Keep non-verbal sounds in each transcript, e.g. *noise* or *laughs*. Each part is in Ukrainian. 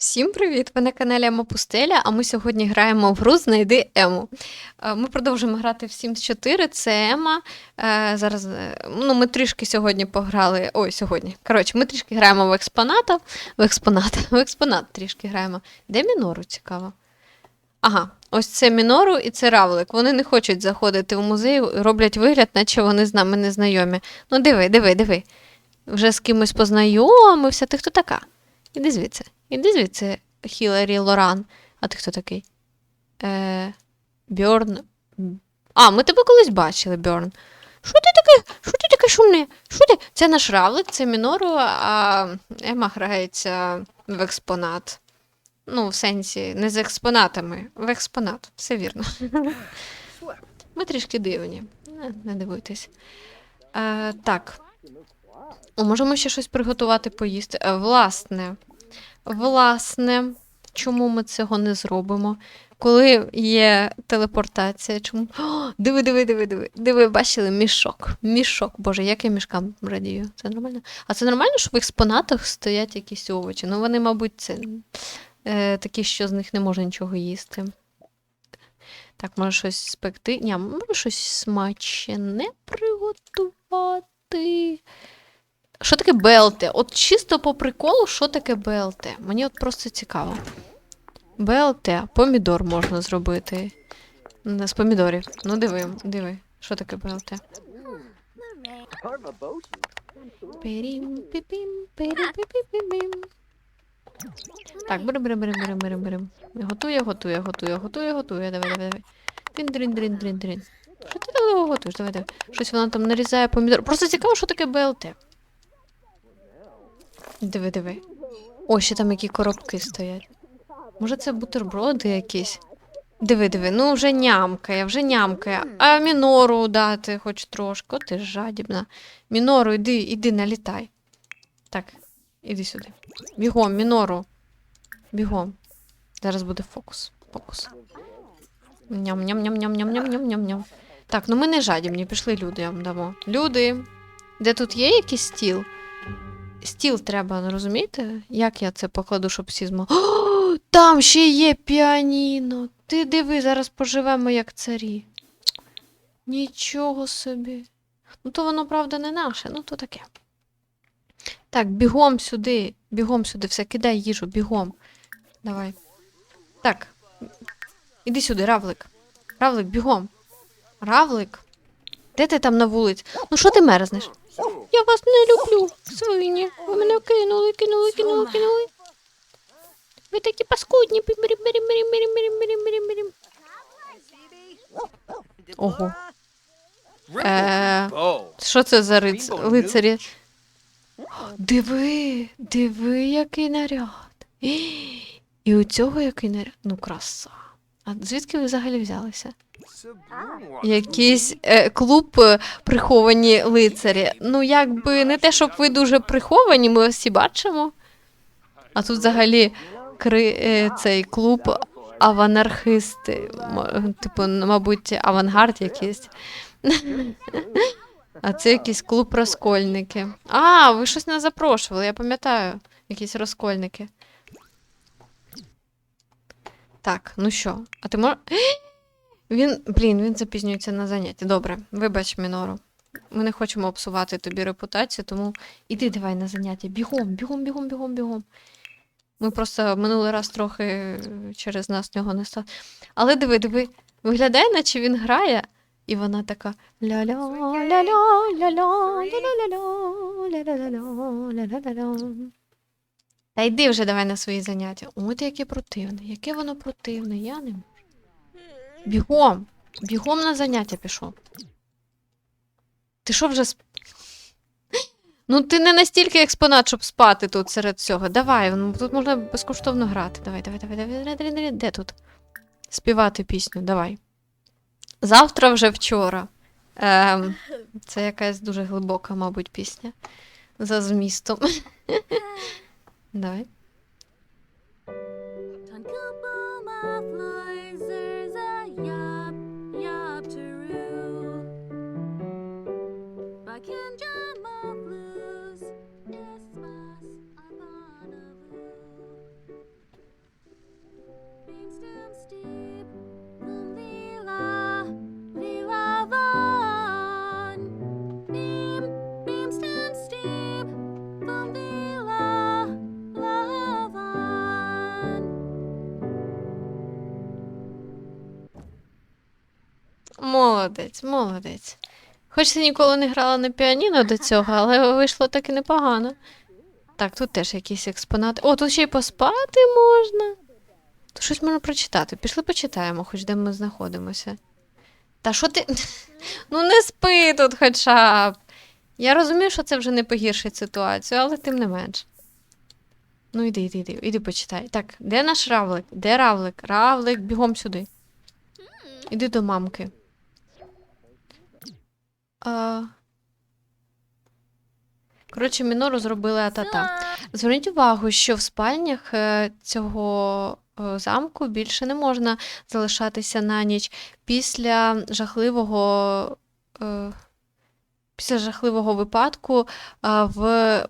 Всім привіт! Ви на каналі Ема Пустеля, а ми сьогодні граємо в гру Знайди Ему. Е, Ми продовжуємо грати в Sims 4, це Ема. Е, Зараз е, ну, ми трішки сьогодні пограли. Ой, сьогодні. Коротше, ми трішки граємо в експоната. В експонат, *laughs* в експонат трішки граємо. Де Мінору цікаво? Ага, ось це Мінору і це Равлик. Вони не хочуть заходити в музей, роблять вигляд, наче вони з нами не знайомі. Ну, диви, диви, диви. Вже з кимось познайомився. Ти хто така? Іди звідси. Іди звідси, Хіларі Лоран. А ти хто такий? Е, Бьорн. А, ми тебе колись бачили, Бьорн. Що ти таке? Що ти таке шумне? Що ти? Це наш равлик, це Мінору, а Ема грається в експонат. Ну, в сенсі, не з експонатами, в експонат. Все вірно. *laughs* Ми трішки дивні. Не, не дивуйтесь. Е, так. О, можемо ще щось приготувати поїсти. Е, власне, власне, чому ми цього не зробимо? Коли є телепортація, чому. О, диви, диви, диви, диви. Диви, бачили мішок. Мішок. Боже, як я мішкам радію. Це нормально? А це нормально, що в експонатах стоять якісь овочі. Ну, вони, мабуть, це е, такі, що з них не можна нічого їсти. Так, може щось спекти. Ні, може щось смачне приготувати. Що таке БЛТ? От чисто по приколу, що таке БЛТ? Мені от просто цікаво. БЛТ, помідор можна зробити. З помідорів. Ну, диви, диви. Що таке БЛТ? Так, берем, берем, берем, берем, берем, берем. Готує, готує, готує, готує, готує. Давай, давай, давай. Трин, трин, трин, трин, трин. Що ти так довго готуєш? Давай, давай. Щось вона там нарізає помідор. Просто цікаво, що таке БЛТ. Диви, диви. О, ще там які коробки стоять. Може, це бутерброди якісь? Диви, диви, ну вже нямкає, вже нямкає. А мінору дати хоч трошки. От ти ж жадібна. Мінору, іди, іди, налітай. Так, іди сюди. Бігом, мінору. Бігом. Зараз буде фокус. Фокус. Ням-ням-ням-ням-ням-ням-ням-ням. Так, ну ми не жадібні, пішли люди вам дамо. Люди. Де тут є якийсь стіл? Стіл треба, ну, розумієте? Як я це покладу, щоб всі змогли. О, там ще є піаніно. Ти диви, зараз поживемо як царі. Нічого собі. Ну, то воно, правда, не наше, ну то таке. Так, бігом сюди, бігом сюди, все, кидай їжу, бігом. Давай. Так. Іди сюди, равлик. Равлик, бігом. Равлик. Де ти там на вулиці? Ну що ти мерзнеш? Я вас не люблю, свині. Ви мене кинули, кинули, кинули, кинули. Ви такі паскудні. Ого. Е, що це за риц... лицарі? Диви, диви, який наряд. І у цього який наряд. Ну, краса. А звідки ви взагалі взялися? Якийсь е, клуб е, приховані лицарі. Ну, якби не те, щоб ви дуже приховані, ми всі бачимо. А тут взагалі кри, е, цей клуб аванархисти. Типу, мабуть, авангард якийсь. *laughs* А це якийсь клуб розкольники. А, ви щось не запрошували, я пам'ятаю. Якісь розкольники. Так, ну що, а ти можеш. Він, блін, він запізнюється на заняття. Добре, вибач, Мінору. Ми не хочемо псувати тобі репутацію, тому іди давай на заняття. Бігом, бігом, бігом, бігом, бігом. Ми просто минулий раз трохи е, через нас нього не став. Але диви, диви, виглядає, наче він грає, і вона така ля-ля, ля-ля, ля-ля, ля-ля-ля-ля, Бігом, бігом на заняття пішов. Ти що вже сп... Ну, ти не настільки експонат, щоб спати тут серед всього. Давай, ну, тут можна безкоштовно грати. Давай, давай, давай, давай, давай. Де тут? Співати пісню, давай. Завтра вже вчора. Ем, це якась дуже глибока, мабуть, пісня. За змістом. *laughs* Давай. Молодець, молодець. Хоч ти ніколи не грала на піаніно до цього, але вийшло таки непогано. Так, тут теж якісь експонати. О, тут ще й поспати можна. Тут щось можна прочитати. Пішли почитаємо, хоч де ми знаходимося. Та що ти. *laughs* Ну не спи тут хоча б. Я розумію, що це вже не погіршить ситуацію, але тим не менш. Ну, іди, іди, іди, іди почитай. Так, де наш равлик? Де равлик? Равлик, бігом сюди. Іди до мамки. А... Коротше, мінору зробили атата. Зверніть увагу, що в спальнях е, цього е, замку більше не можна залишатися на ніч після жахливого. е, Після жахливого випадку в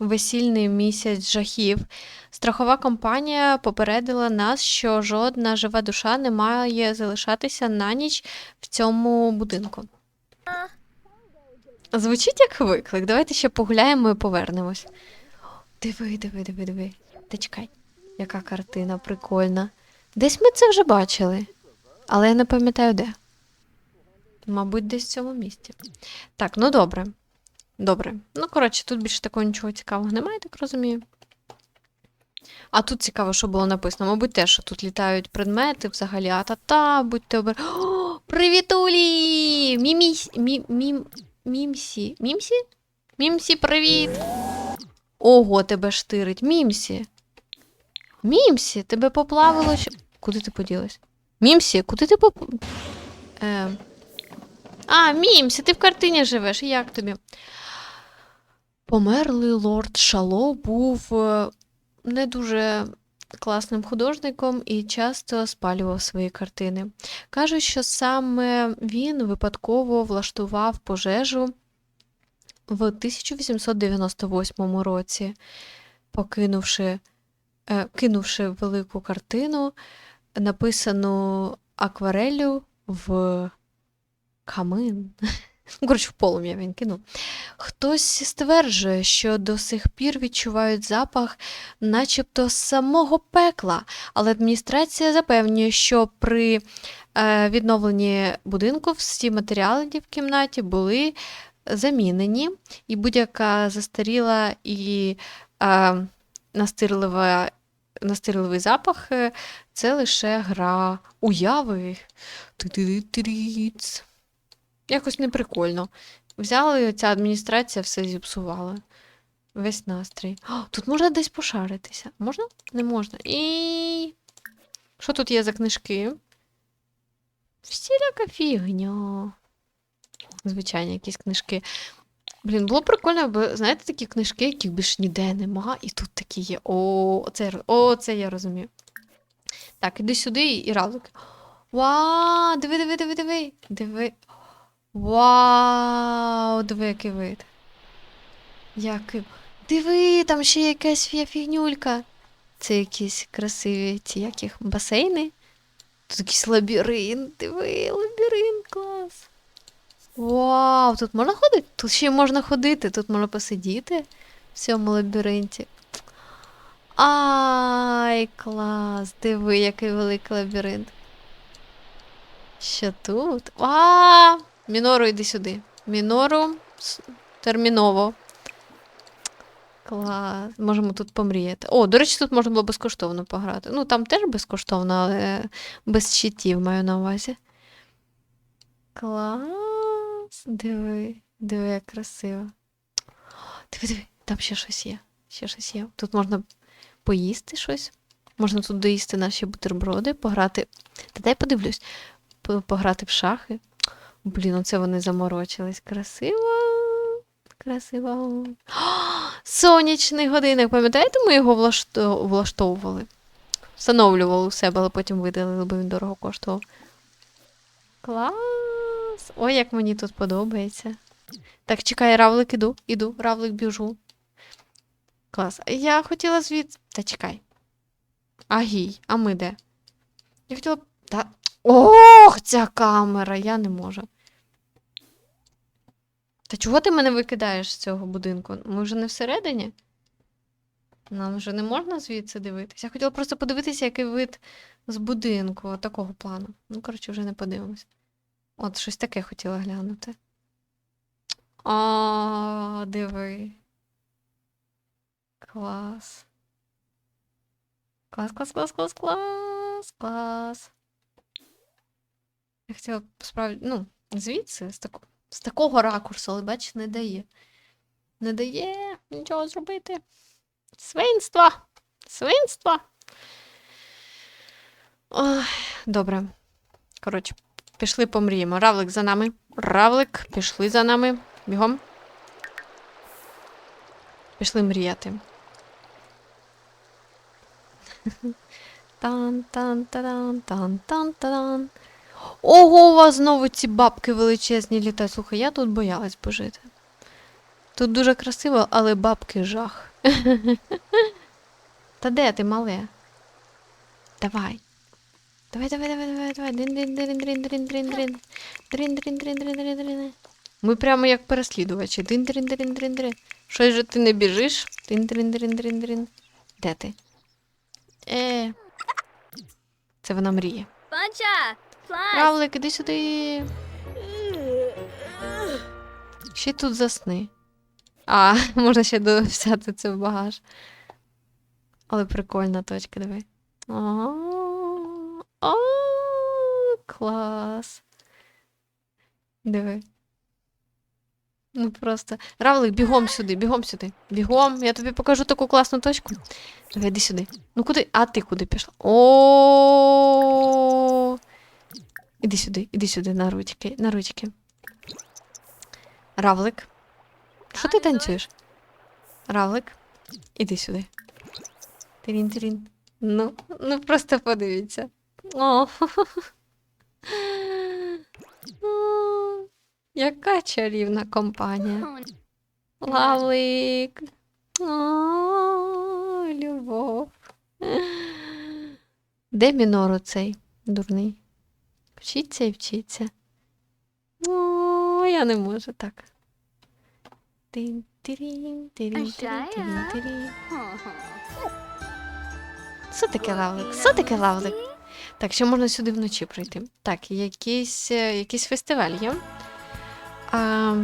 весільний місяць жахів. Страхова компанія попередила нас, що жодна жива душа не має залишатися на ніч в цьому будинку. Звучить як виклик. Давайте ще погуляємо і повернемось. Диви, диви, диви, диви. Та чекай, яка картина прикольна. Десь ми це вже бачили, але я не пам'ятаю де. Мабуть, десь в цьому місці. Так, ну добре. Добре. Ну, коротше, тут більше такого нічого цікавого немає, так розумію. А тут цікаво, що було написано. Мабуть, те, що тут літають предмети, взагалі, а-та-та, будьте обер... О, привітулі! Мімісь... Мі... Мім... Мімсі. Мімсі? Мімсі, привіт! Ого, тебе штирить. Мімсі. Мімсі, тебе поплавило. Що... Куди ти поділась? Мімсі, куди ти поп... Е... А, Мімсі, ти в картині живеш. Як тобі? Померлий лорд Шало був е, не дуже класним художником і часто спалював свої картини. Кажуть, що саме він випадково влаштував пожежу в 1898 році, покинувши, е, кинувши велику картину, написану аквареллю в камин. Ну, Коротше, в полум'я він кинув. Хтось стверджує, що до сих пір відчувають запах, начебто з самого пекла, але адміністрація запевнює, що при е, відновленні будинку всі матеріали в кімнаті були замінені, і будь-яка застаріла і е, настирлива, настирливий запах е, це лише гра уяви. Ти-ти-ти-ти-риц. Якось неприкольно. Взяли ця адміністрація все зіпсувала. Весь настрій. О, тут можна десь пошаритися. Можна? Не можна. І. Що тут є за книжки? Всіляка фігня. Звичайні якісь книжки. Блін, було прикольно, бо знаєте такі книжки, яких більш ніде нема, і тут такі є. О, це, о, це я розумію. Так, іди сюди і, равлик. Вау, диви, диви, диви, диви. Диви. Вау, диви, який вид. Який. Диви, там ще якась фігнюлька. Це якісь красиві ці як їх, басейни. Тут якийсь лабіринт. Диви, лабіринт, клас. Вау, тут можна ходити? Тут ще можна ходити, тут можна посидіти в цьому лабіринті. Ай, клас! Диви, який великий лабіринт. Що тут? А, Мінору, йди сюди. Мінору терміново. Клас. Можемо тут помріяти. О, до речі, тут можна було безкоштовно пограти. Ну, там теж безкоштовно, але без щитів маю на увазі. Клас. Диви, диви, як красиво. Диви, диви, там ще щось є. Ще щось є. Тут можна поїсти щось. Можна тут доїсти наші бутерброди, пограти. Та дай подивлюсь. Пограти в шахи. Блін, оце вони заморочились. Красиво. Красиво. О, сонячний годинник. Пам'ятаєте, ми його влашто- влаштовували? Встановлювали у себе, але потім видалили, бо він дорого коштував. Клас! Ой, як мені тут подобається. Так, чекай, равлик іду, іду, равлик біжу. Клас. Я хотіла звідси. Та чекай. Агій, а ми де? Я хотіла. Та... Ох, ця камера, я не можу. Та чого ти мене викидаєш з цього будинку? Ми вже не всередині? Нам вже не можна звідси дивитися. Я хотіла просто подивитися, який вид з будинку, такого плану. Ну, коротше, вже не подивимось. От, щось таке хотіла глянути. А, диви. Клас. Клас, клас, клас, клас, клас, клас. Я хотіла справді, ну, звідси, з, тако, з такого ракурсу, але бач, не дає. Не дає нічого зробити. Свинство! Свинство! Ой, добре. Коротше, пішли помріємо. Равлик за нами. Равлик, пішли за нами. Бігом. Пішли мріяти. *laughs* тан тан Ого, у вас знову ці бабки величезні літають. Слухай, я тут боялась пожити. Тут дуже красиво, але бабки жах. Та де ти, мале? Давай. Давай, давай, давай, давай, давай. Дрин, дрин, дрин, дрин, дрин, дрин, дрин. Дрин, дрин, дрин, дрин, дрин, дрин. Ми прямо як переслідувачі. Дин, дрин, дрин, дрин, дрин. Щось же ти не біжиш? Дин, дрин, дрин, дрин, дрин. Де ти? Е. Це вона мріє. Flies. Равлик, іди сюди. Ще тут засни. А, *laughs* можна ще взяти це в багаж. Але прикольна точка, диви. О, клас. Диви. Ну просто. Равлик, бігом сюди, бігом сюди. Бігом. Я тобі покажу таку класну точку. Давай, іди сюди. Ну куди? А ти куди пішла? О. Іди сюди, іди сюди на ручки, на ручки. Равлик. Що ти танцюєш? Равлик, іди сюди. Тирін, тирін. Ну, ну просто подивіться. О. О, *laughs* Яка чарівна компанія. Лавлик. О, любов. Де мінору цей дурний? Вчиться і вчиться. О, я не можу так. Тин, тирін, тирін, тирін, тирін, тирін. Що таке лавлик? Що таке лавлик? Так, ще можна сюди вночі прийти. Так, якийсь, е, якийсь фестиваль є. А,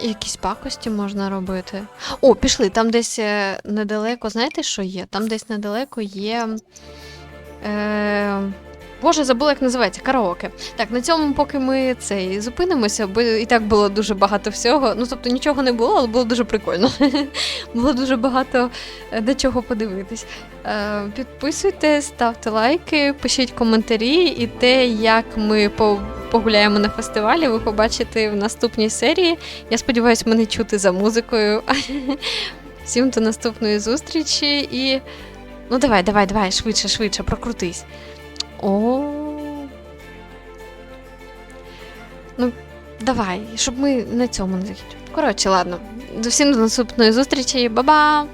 якісь пакості можна робити. О, пішли, там десь е, недалеко, знаєте, що є? Там десь недалеко є. Е, Боже, забула, як називається караоке. Так, на цьому, поки ми цей зупинимося, бо і так було дуже багато всього. Ну, тобто нічого не було, але було дуже прикольно. *laughs* було дуже багато е, до чого подивитись. Е, Підписуйтесь, ставте лайки, пишіть коментарі, і те, як ми погуляємо на фестивалі, ви побачите в наступній серії. Я сподіваюся, мене чути за музикою. *laughs* Всім до наступної зустрічі і. Ну, давай, давай, давай, швидше, швидше, прокрутись. О. Ну, давай, щоб ми на цьому не закінчили. Коротше, ладно. До всім до наступної зустрічі. Ба-ба!